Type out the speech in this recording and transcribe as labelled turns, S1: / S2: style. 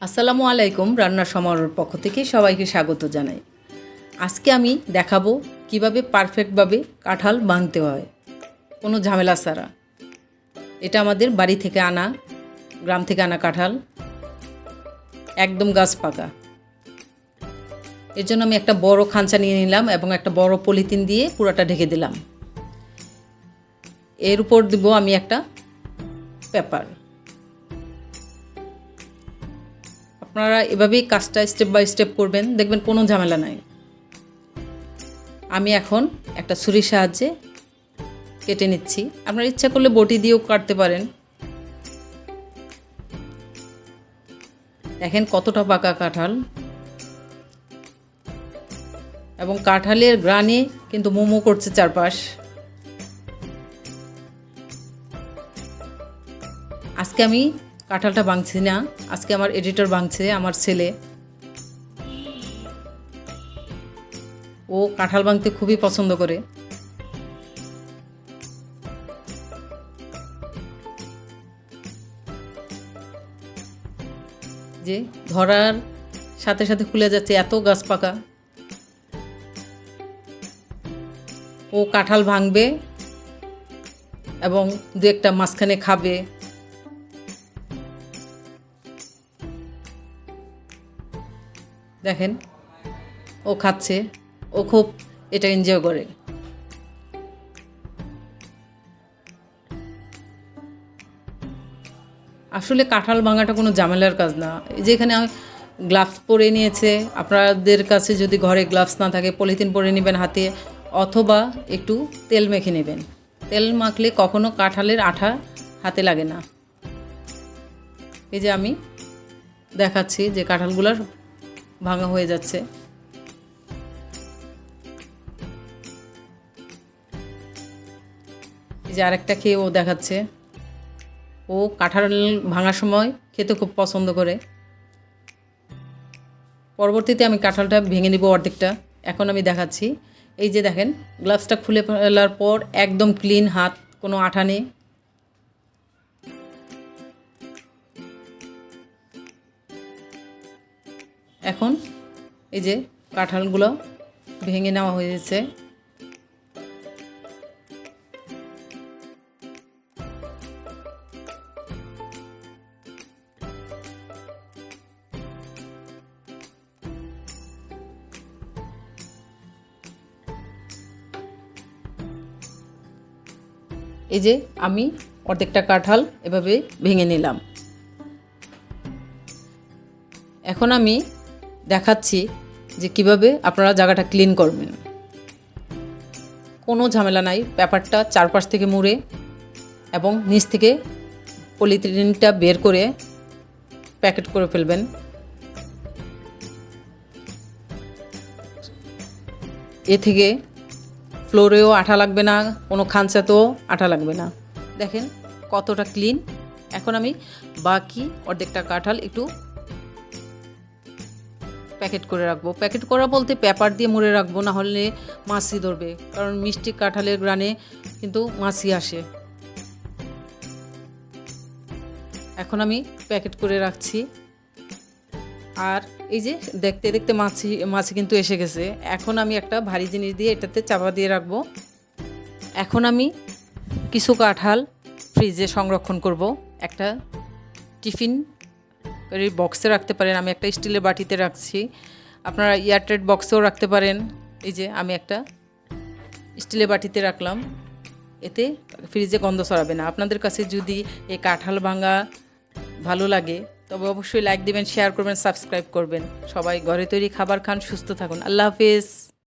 S1: আসসালামু আলাইকুম রান্নার সমারোহর পক্ষ থেকে সবাইকে স্বাগত জানাই। আজকে আমি দেখাবো কীভাবে পারফেক্টভাবে কাঁঠাল ভাঙতে হয়। কোনো ঝামেলা ছাড়া। এটা আমাদের বাড়ি থেকে আনা, গ্রাম থেকে আনা কাঁঠাল। একদম গাছ পাকা। এর জন্য আমি একটা বড় খাঁচা নিয়ে নিলাম এবং একটা বড় পলিথিন দিয়ে পুরাটা ঢেকে দিলাম। এর উপর দিব আমি একটা পেপার। আপনারা এভাবেই কাজটা স্টেপ বাই স্টেপ করবেন। দেখবেন কোনো ঝামেলা নাই। আমি এখন একটা ছুরির সাহায্যে কেটে নিচ্ছি। আপনারা ইচ্ছা করলে বটি দিয়েও কাটতে পারেন। দেখেন কতটা পাকা কাঁঠাল। এবং কাঁঠালের গ্রানে কিন্তু মোমো করছে চারপাশ। আজকে আমি কাঁঠালটা ভাঙছি না। আজকে আমার এডিটর ভাঙছে, আমার ছেলে। ও কাঁঠাল ভাঙতে খুবই পছন্দ করে। যে ধরার সাথে সাথে খুলে যাচ্ছে, এত গাছ পাকা। ও কাঁঠাল ভাঙবে এবং দু একটা মাঝখানে খাবে। দেখেন, ও খাচ্ছে, ও খুব, এটা এনজয় করে। আসলে কাঁঠাল ভাঙাটা কোনো ঝামেলার কাজ না। এই যে এখানে গ্লাভস পরে নিয়েছে, আপনাদের কাছে যদি ঘরে গ্লাভস না থাকে, পলিথিন পরে নেবেন হাতে, অথবা একটু তেল মেখে নেবেন। তেল মাখলে কখনো কাঁঠালের আঠা হাতে লাগে না। এই যে আমি দেখাচ্ছি যে কাঁঠালগুলোর ভাঙা হয়ে যাচ্ছে। এই যে আরেকটা খেয়ে ও দেখাচ্ছে। ও কাঁঠাল ভাঙার সময় খেতে খুব পছন্দ করে। পরবর্তীতে আমি কাঁঠালটা ভেঙে নিব অর্ধেকটা। এখন আমি দেখাচ্ছি। এই যে দেখেন, গ্লাভসটা খুলে ফেলার পর একদম ক্লিন হাত, কোনো আঠা নেই। এখন এই যে কাঁঠালগুলো ভেঙে নেওয়া হয়েছে। এই যে আমি অর্ধেকটা কাঁঠাল এভাবে ভেঙে নিলাম। এখন আমি দেখাচ্ছি যে কীভাবে আপনারা জায়গাটা ক্লিন করবেন। কোনো ঝামেলা নাই পেপারটা চারপাশ থেকে মুড়ে এবং নিচ থেকে পলিথিনটা বের করে প্যাকেট করে ফেলবেন। এ থেকে ফ্লোরেও আঠা লাগবে না, কোনো খাঁচাতেও আঠা লাগবে না। দেখেন কতটা ক্লিন এখন আমি বাকি অর্ধেকটা কাঁঠাল একটু প্যাকেট করে রাখব। প্যাকেট করা বলতে পেপার দিয়ে মুড়ে রাখব না হলে মাছি ধরবে। কারণ মিষ্টি কাঁঠালের গ্রানে কিন্তু মাছি আসে। এখন আমি প্যাকেট করে রাখছি। আর এই যে দেখতে দেখতে মাছি মাছি কিন্তু এসে গেছে। এখন আমি একটা ভারী জিনিস দিয়ে এটাতে চাপা দিয়ে রাখব। এখন আমি কিছু কাঁঠাল ফ্রিজে সংরক্ষণ করব। একটা টিফিন বক্সে রাখতে পারেন। আমি একটা স্টিলের বাটিতে রাখছি। আপনারা এয়ারটাইট বক্সেও রাখতে পারেন। এই যে আমি একটা স্টিলের বাটিতে রাখলাম। এতে ফ্রিজে গন্ধ ছড়াবে না। আপনাদের কাছে যদি এই কাঁঠাল ভাঙা ভালো লাগে, তবে অবশ্যই লাইক দিবেন শেয়ার করবেন সাবস্ক্রাইব করবেন। সবাই ঘরে তৈরি খাবার খান, সুস্থ থাকুন। আল্লাহ হাফিজ।